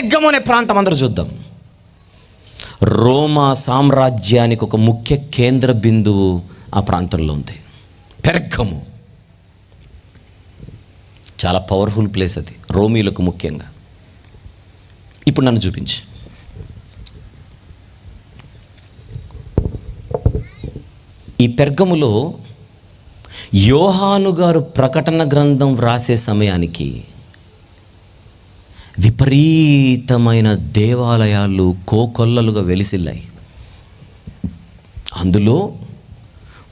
పెర్గము అనే ప్రాంతం అందరూ చూద్దాం. రోమా సామ్రాజ్యానికి ఒక ముఖ్య కేంద్ర బిందువు ఆ ప్రాంతంలో ఉంది. పెర్గము చాలా పవర్ఫుల్ ప్లేస్ అది. రోమీలకు ముఖ్యంగా. ఇప్పుడు నన్ను చూపించి. ఈ పెర్గములో యోహాను గారు ప్రకటన గ్రంథం వ్రాసే సమయానికి విపరీతమైన దేవాలయాలు కోకొల్లలుగా వెలిసిల్లాయి. అందులో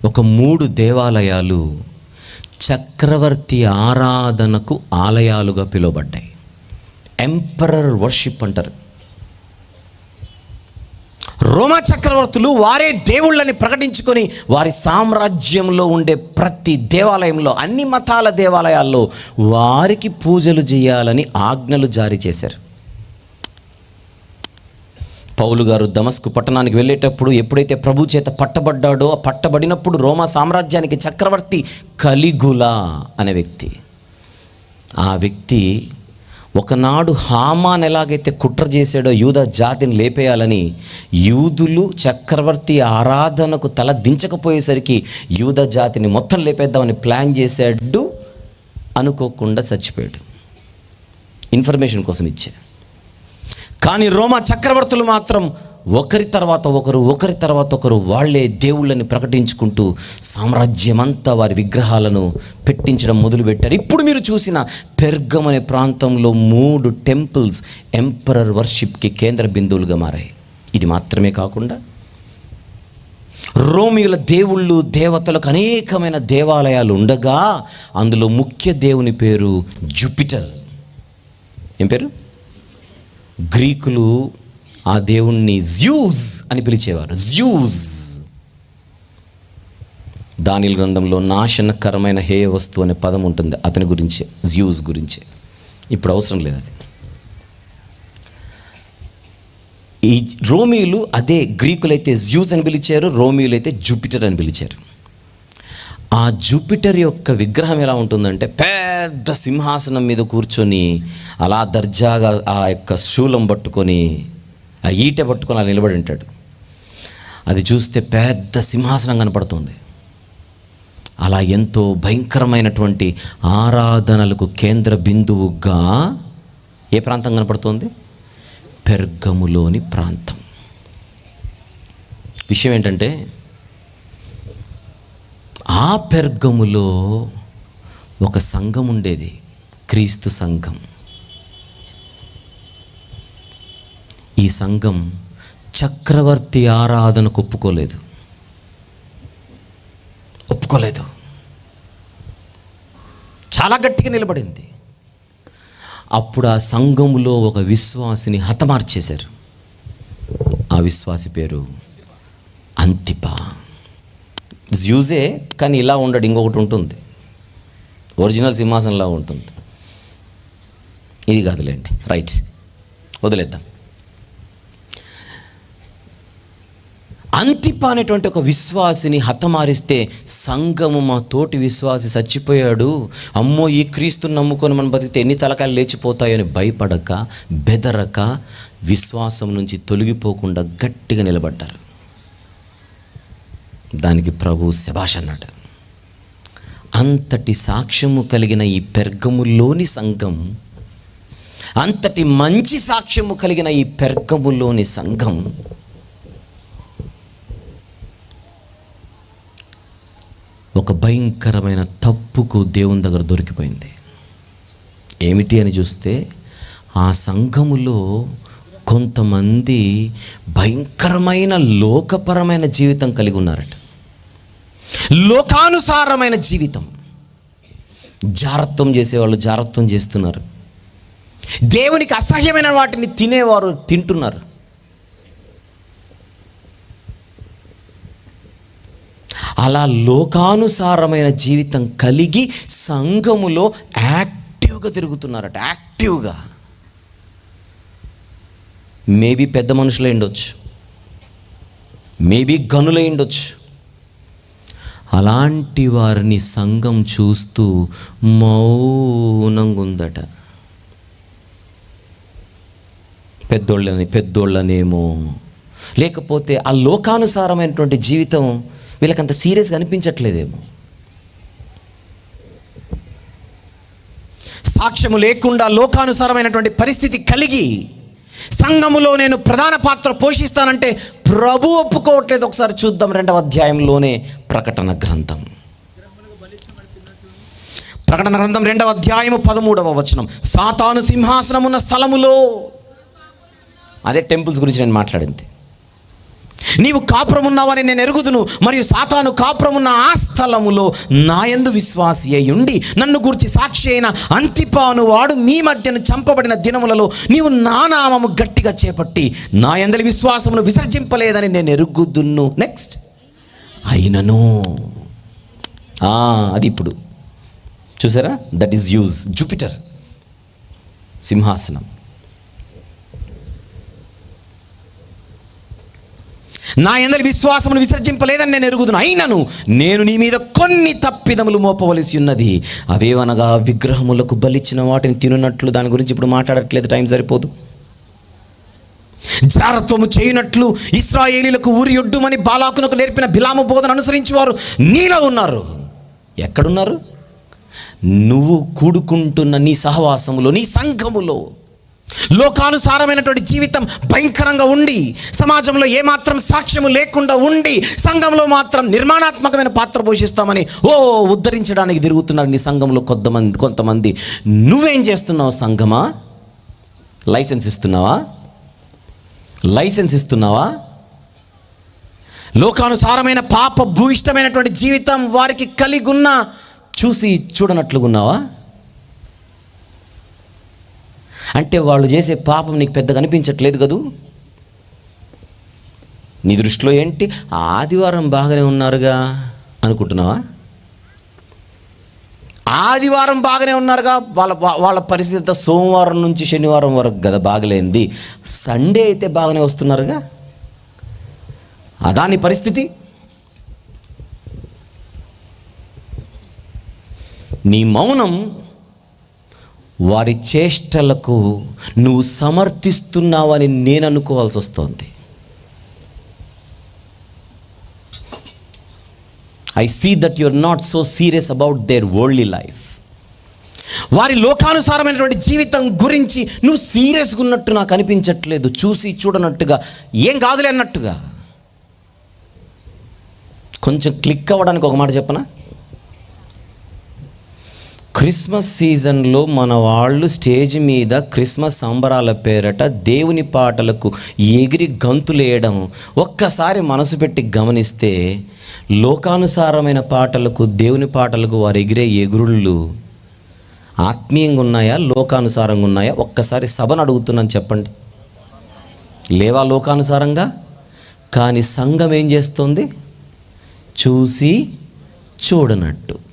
ఒక మూడు దేవాలయాలు చక్రవర్తి ఆరాధనకు ఆలయాలుగా పిలువబడ్డాయి. ఎంపరర్ వర్షిప్ అంటారు. రోమా చక్రవర్తులు వారే దేవుళ్ళని ప్రకటించుకొని వారి సామ్రాజ్యంలో ఉండే ప్రతి దేవాలయంలో అన్ని మతాల దేవాలయాల్లో వారికి పూజలు చేయాలని ఆజ్ఞలు జారీ చేశారు. పౌలు గారు దమస్కు పట్టణానికి వెళ్ళేటప్పుడు ఎప్పుడైతే ప్రభు చేత పట్టబడ్డాడో ఆ పట్టబడినప్పుడు రోమా సామ్రాజ్యానికి చక్రవర్తి కలిగులా అనే వ్యక్తి. ఆ వ్యక్తి ఒకనాడు హామాన్ ఎలాగైతే కుట్ర చేశాడో యూద జాతిని లేపేయాలని యూదులు చక్రవర్తి ఆరాధనకు తల దించకపోయేసరికి యూద జాతిని మొత్తం లేపేద్దామని ప్లాన్ చేశాడు. అనుకోకుండా చచ్చిపోయాడు. ఇన్ఫర్మేషన్ కోసం ఇచ్చా. కానీ రోమా చక్రవర్తులు మాత్రం ఒకరి తర్వాత ఒకరు ఒకరి తర్వాత ఒకరు వాళ్ళే దేవుళ్ళని ప్రకటించుకుంటూ సామ్రాజ్యమంతా వారి విగ్రహాలను పెట్టించడం మొదలుపెట్టారు. ఇప్పుడు మీరు చూసిన పెర్గం అనే ప్రాంతంలో మూడు టెంపుల్స్ ఎంపరర్ వర్షిప్కి కేంద్ర బిందువులుగా మారాయి. ఇది మాత్రమే కాకుండా రోమియుల దేవుళ్ళు దేవతలకు అనేకమైన దేవాలయాలు ఉండగా అందులో ముఖ్య దేవుని పేరు జూపిటర్. ఏం పేరు? గ్రీకులు ఆ దేవుణ్ణి జ్యూస్ అని పిలిచేవారు. జ్యూస్. దానిల గ్రంథంలో నాశనకరమైన హేయ వస్తువు అనే పదం ఉంటుంది. అతని గురించి జ్యూస్ గురించి. ఇప్పుడు అవసరం లేదు అది. ఈ రోమీలు అదే గ్రీకులైతే జ్యూస్ అని పిలిచారు రోమీలు అయితే జూపిటర్ అని పిలిచారు. ఆ జూపిటర్ యొక్క విగ్రహం ఎలా ఉంటుందంటే పెద్ద సింహాసనం మీద కూర్చొని అలా దర్జాగా ఆ యొక్క శూలం పట్టుకొని ఆ ఈటె పట్టుకొని అలా నిలబడి ఉంటాడు. అది చూస్తే పెద్ద సింహాసనం కనపడుతుంది. అలా ఎంతో భయంకరమైనటువంటి ఆరాధనలకు కేంద్ర బిందువుగా ఏ ప్రాంతం కనపడుతుంది? పెర్గములోని ప్రాంతం. విషయం ఏంటంటే ఆ పెర్గములో ఒక సంఘం ఉండేది క్రీస్తు సంఘం. ఈ సంఘం చక్రవర్తి ఆరాధనకు ఒప్పుకోలేదు. ఒప్పుకోలేదు. చాలా గట్టిగా నిలబడింది. అప్పుడు ఆ సంఘములో ఒక విశ్వాసిని హతమార్చేశారు. ఆ విశ్వాసి పేరు అంతిపా. జ్యూజే కానీ ఇలా ఉండడు ఇంకొకటి ఉంటుంది. ఒరిజినల్ సింహాసనంలా ఉంటుంది. ఇది కాదులేండి. రైట్. వదిలేద్దాం. అంతిప అనేటువంటి ఒక విశ్వాసిని హతమారిస్తే సంఘము మా తోటి విశ్వాసి చచ్చిపోయాడు. అమ్మో ఈ క్రీస్తుని నమ్ముకొని మనం బతికితే ఎన్ని తలకాయలు లేచిపోతాయని భయపడక బెదరక విశ్వాసం నుంచి తొలగిపోకుండా గట్టిగా నిలబడ్డారు. దానికి ప్రభు శభాష్ అన్నాడు అంతటి సాక్ష్యము కలిగిన ఈ పెర్గములోని సంఘం అంతటి మంచి సాక్ష్యము కలిగిన ఈ పెర్గములోని సంఘం ఒక భయంకరమైన తప్పుకు దేవుని దగ్గర దొరికిపోయింది. ఏమిటి అని చూస్తే ఆ సంఘములో కొంతమంది భయంకరమైన లోకపరమైన జీవితం కలిగి ఉన్నారట. లోకానుసారమైన జీవితం. జారత్వం చేసేవాళ్ళు జారత్వం చేస్తున్నారు. దేవునికి అసహ్యమైన వాటిని తినేవారు తింటున్నారు. అలా లోకానుసారమైన జీవితం కలిగి సంఘములో యాక్టివ్గా తిరుగుతున్నారట. యాక్టివ్గా. మేబీ పెద్ద మనుషులై ఉండొచ్చు. మేబీ గనులై ఉండొచ్చు. అలాంటి వారిని సంఘం చూస్తూ మౌనంగా ఉందట. పెద్దోళ్ళని పెద్దోళ్ళనేమో. లేకపోతే ఆ లోకానుసారమైనటువంటి జీవితం వీళ్ళకంత సీరియస్గా అనిపించట్లేదేమో సాక్ష్యము లేకుండా లోకానుసారమైనటువంటి పరిస్థితి కలిగి సంఘములో నేను ప్రధాన పాత్ర పోషిస్తానంటే ప్రభు ఒప్పుకోవట్లేదు. ఒకసారి చూద్దాం రెండవ అధ్యాయంలోనే ప్రకటన గ్రంథం. ప్రకటన గ్రంథం రెండవ అధ్యాయము పదమూడవ వచనం. సాతాను సింహాసనం ఉన్న స్థలములో. అదే టెంపుల్స్ గురించి నేను మాట్లాడింది. నీవు కాపురమున్నావని నేను ఎరుగుదును మరియు సాతాను కాపురమున్న ఆ స్థలములో నాయందు విశ్వాసి అయి ఉండి నన్ను గురించి సాక్షి అయిన అంతిపాను వాడు మీ మధ్యను చంపబడిన దినములలో నీవు నా నామము గట్టిగా చేపట్టి నాయందలి విశ్వాసమును విసర్జింపలేదని నేను ఎరుగుదును. నెక్స్ట్ అయినను. ఆ, అది ఇప్పుడు. చూసారా? దట్ ఈస్ యూజ్ జూపిటర్ సింహాసనం. నా ఎందరి విశ్వాసమును విసర్జింపలేదని నేను ఎరుగుదును. అయినను నేను నీ మీద కొన్ని తప్పిదములు మోపవలసి ఉన్నది. అవేవనగా విగ్రహములకు బలిచ్చిన వాటిని తినున్నట్లు దాని గురించి ఇప్పుడు మాట్లాడట్లేదు టైం సరిపోదు. జారత్వము చేయనట్లు ఇస్రాయేలీలకు ఊరి ఒడ్డుమని బాలాకునకు నేర్పిన బిలాము బోధన అనుసరించి వారు నీలో ఉన్నారు. ఎక్కడున్నారు? నువ్వు కూడుకుంటున్న నీ సహవాసములో నీ సంఘములో. లోకానుసారమైనటువంటి జీవితం భయంకరంగా ఉండి సమాజంలో ఏమాత్రం సాక్ష్యము లేకుండా ఉండి సంఘంలో మాత్రం నిర్మాణాత్మకమైన పాత్ర పోషిస్తామని ఓ ఉద్ధరించడానికి తిరుగుతున్నారు నీ సంఘంలో కొంతమంది కొంతమంది. నువ్వేం చేస్తున్నావు సంఘమా? లైసెన్స్ ఇస్తున్నావా? లైసెన్స్ ఇస్తున్నావా? లోకానుసారమైన పాప భూయిష్టమైనటువంటి జీవితం వారికి కలిగి ఉన్న చూసి చూడనట్లుగున్నావా? అంటే వాళ్ళు చేసే పాపం నీకు పెద్దగా అనిపించట్లేదు కదూ? నీ దృష్టిలో ఏంటి? ఆదివారం బాగానే ఉన్నారుగా అనుకుంటున్నావా? ఆదివారం బాగానే ఉన్నారుగా వాళ్ళ వాళ్ళ పరిస్థితి అంతా సోమవారం నుంచి శనివారం వరకు కదా బాగలేంది. సండే అయితే బాగానే వస్తున్నారుగా? అదాని పరిస్థితి? నీ మౌనం వారి చేష్టలకు నువ్వు సమర్థిస్తున్నావని నేను అనుకోవాల్సి వస్తోంది. I see that you're not so serious about their worldly life వారి లోకానుసారమైనటువంటి జీవితం గురించి నువ్వు సీరియస్గా ఉన్నట్టు నాకు అనిపించట్లేదు. చూసి చూడనట్టుగా. ఏం కాదులే అన్నట్టుగా. కొంచెం క్లిక్ అవ్వడానికి ఒక మాట చెప్పనా? క్రిస్మస్ సీజన్లో మన వాళ్ళు స్టేజ్ మీద క్రిస్మస్ సంబరాల పేరట దేవుని పాటలకు ఎగిరి గంతులేయడం ఒక్కసారి మనసు పెట్టి గమనిస్తే లోకానుసారమైన పాటలకు దేవుని పాటలకు వారు ఎగిరే ఎగురుళ్ళు ఆత్మీయంగా ఉన్నాయా లోకానుసారంగా ఉన్నాయా? ఒక్కసారి సభను అడుగుతున్నాను చెప్పండి. లేవా లోకానుసారంగా? కానీ సంఘం ఏం చేస్తుంది? చూసి చూడనట్టు.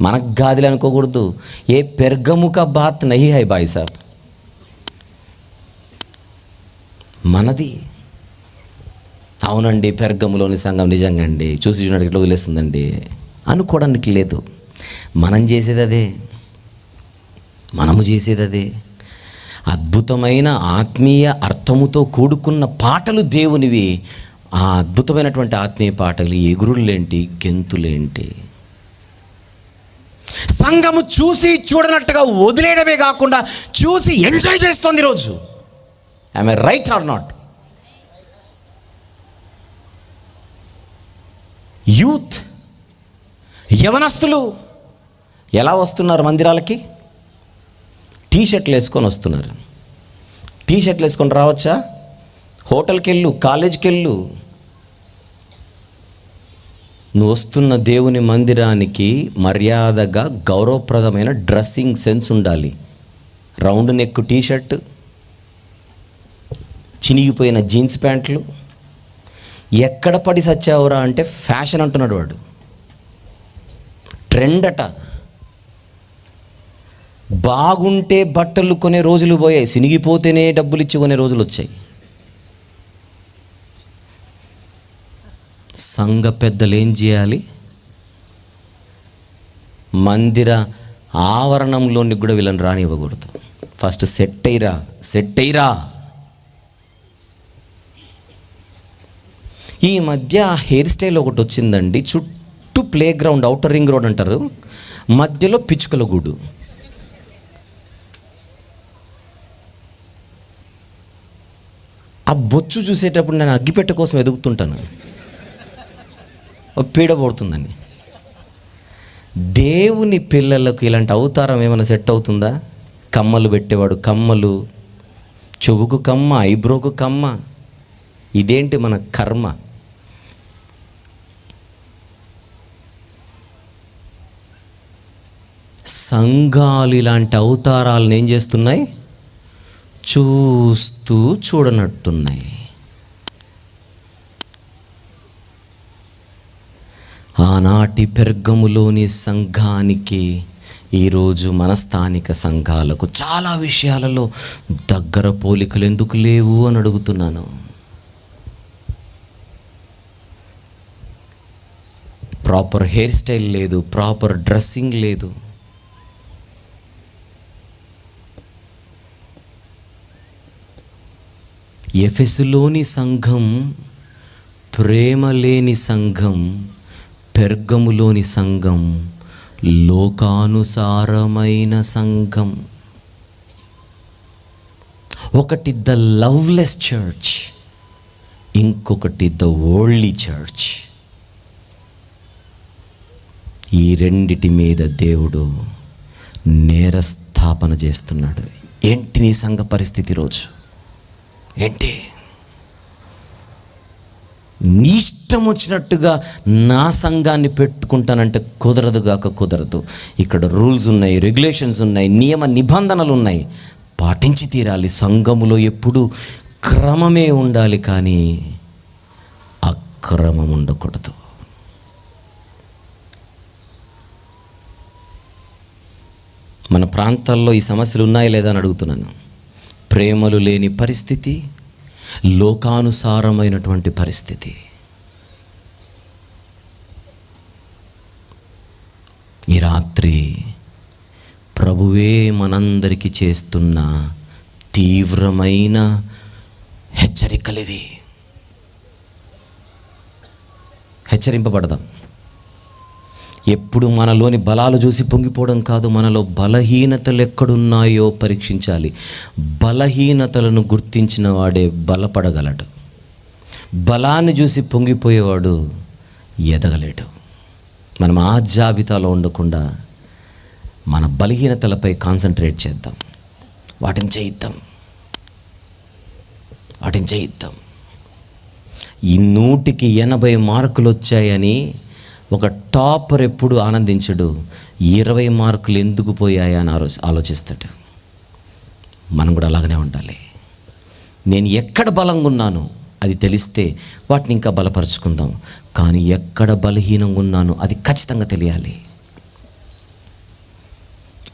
మనకు గాదిలు అనుకోకూడదు. ఏ పెర్గముక బాత్ నహి హై బాయ్ సాబ్. మనది. అవునండి పెర్గములోని సంఘం నిజంగా అండి చూసి చూడడానికి ఇట్లా వదిలేస్తుందండి. అనుకోవడానికి లేదు. మనం చేసేది అదే. మనము చేసేది అదే. అద్భుతమైన ఆత్మీయ అర్థముతో కూడుకున్న పాటలు దేవునివి. ఆ అద్భుతమైనటువంటి ఆత్మీయ పాటలు ఎగురులేంటి గెంతులేంటి సంఘము చూసి చూడనట్టుగా వదిలేయడమే కాకుండా చూసి ఎంజాయ్ చేస్తోంది ఈరోజు. I'm right or not youth యవనస్తులు ఎలా వస్తున్నారు మందిరాలకి? టీ షర్ట్లు వేసుకొని వస్తున్నారు. టీ షర్ట్లు వేసుకొని రావచ్చా? హోటల్కి వెళ్ళు కాలేజీకి వెళ్ళు నువ్వు వస్తున్న దేవుని మందిరానికి మర్యాదగా గౌరవప్రదమైన డ్రెస్సింగ్ సెన్స్ ఉండాలి. రౌండ్ నెక్ టీషర్ట్ చినిగిపోయిన జీన్స్ ప్యాంట్లు. ఎక్కడ పడి సచ్చావురా అంటే ఫ్యాషన్ అంటున్నాడు వాడు. ట్రెండ్ అట. బాగుంటే బట్టలు కొనే రోజులు పోయాయి సినిగిపోతేనే డబ్బులు ఇచ్చి కొనే రోజులు వచ్చాయి సంఘ పెద్దలు ఏం చేయాలి? మందిర ఆవరణంలోని కూడా వీళ్ళని రానివ్వకూడదు. ఫస్ట్ సెట్ అయిరా సెట్ అయిరా ఈ మధ్య హెయిర్ స్టైల్ ఒకటి వచ్చిందండి చుట్టూ play ground outer ring road అంటారు. మధ్యలో పిచ్చుకల గూడు. ఆ బొచ్చు చూసేటప్పుడు నేను అగ్గిపెట్ట కోసం ఎదుగుతుంటాను. పీడబడుతుందని దేవుని పిల్లలకు ఇలాంటి అవతారం ఏమైనా సెట్ అవుతుందా? కమ్మలు పెట్టేవాడు కమ్మలు చెవుకు కమ్మ ఐబ్రోకు కమ్మ. ఇదేంటి మన కర్మ? సంఘాలు ఇలాంటి అవతారాలను ఏం చేస్తున్నాయి? చూస్తూ చూడనట్టున్నాయి. ఆనాటి పెర్గములోని సంఘానికి ఈరోజు మన స్థానిక సంఘాలకు చాలా విషయాలలో దగ్గర పోలికలు ఎందుకు లేవు అని అడుగుతున్నాను. ప్రాపర్ హెయిర్ స్టైల్ లేదు ప్రాపర్ డ్రెస్సింగ్ లేదు. ఎఫెసులోని సంఘం ప్రేమ లేని సంఘం పెర్గములోని సంఘం లోకానుసారమైన సంఘం. ఒకటి ద లవ్లెస్ చర్చ్ ఇంకొకటి ద ఓల్డ్లీ చర్చ్. ఈ రెండిటి మీద దేవుడు నేరస్థాపన చేస్తున్నాడు. ఏంటి నీ సంఘ పరిస్థితి రోజు ఏంటి నీ ఇష్టం వచ్చినట్టుగా నా సంఘాన్ని పెట్టుకుంటానంటే కుదరదు గాక కుదరదు. ఇక్కడ రూల్స్ ఉన్నాయి రెగ్యులేషన్స్ ఉన్నాయి నియమ నిబంధనలు ఉన్నాయి. పాటించి తీరాలి సంఘములో ఎప్పుడు క్రమమే ఉండాలి కానీ అక్రమం ఉండకూడదు. మన ప్రాంతాల్లో ఈ సమస్యలు ఉన్నాయా లేదా అని అడుగుతున్నాను. ప్రేమలు లేని పరిస్థితి లోకానుసారమైనటువంటి పరిస్థితి. ఈ రాత్రి ప్రభువే మనందరికీ చేస్తున్న తీవ్రమైన హెచ్చరికలివి. హెచ్చరింపబడదాం. ఎప్పుడు మనలోని బలాలు చూసి పొంగిపోవడం కాదు మనలో బలహీనతలు ఎక్కడున్నాయో పరీక్షించాలి. బలహీనతలను గుర్తించిన వాడే బలపడగలడు. బలాన్ని చూసి పొంగిపోయేవాడు ఎదగలేడు. మనం ఆ జాబితాలో ఉండకుండా మన బలహీనతలపై కాన్సన్ట్రేట్ చేద్దాం. వాటిని చేయిద్దాం. వాటిని చేయిద్దాం. ఈ నూటికి ఎనభై మార్కులు వచ్చాయని ఒక టాపర్ ఎప్పుడు ఆనందించడు. ఇరవై మార్కులు ఎందుకు పోయాయని ఆలో ఆలోచిస్తాడు. మనం కూడా అలాగనే ఉండాలి. నేను ఎక్కడ బలంగా ఉన్నాను? అది తెలిస్తే వాటిని ఇంకా బలపరుచుకుందాం. కానీ ఎక్కడ బలహీనంగా ఉన్నాను అది ఖచ్చితంగా తెలియాలి.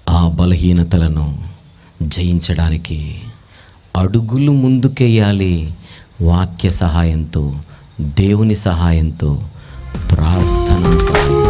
ఆ బలహీనతలను జయించడానికి అడుగులు ముందుకేయాలి వాక్య సహాయంతో దేవుని సహాయంతో ప్రార్థన సహాయం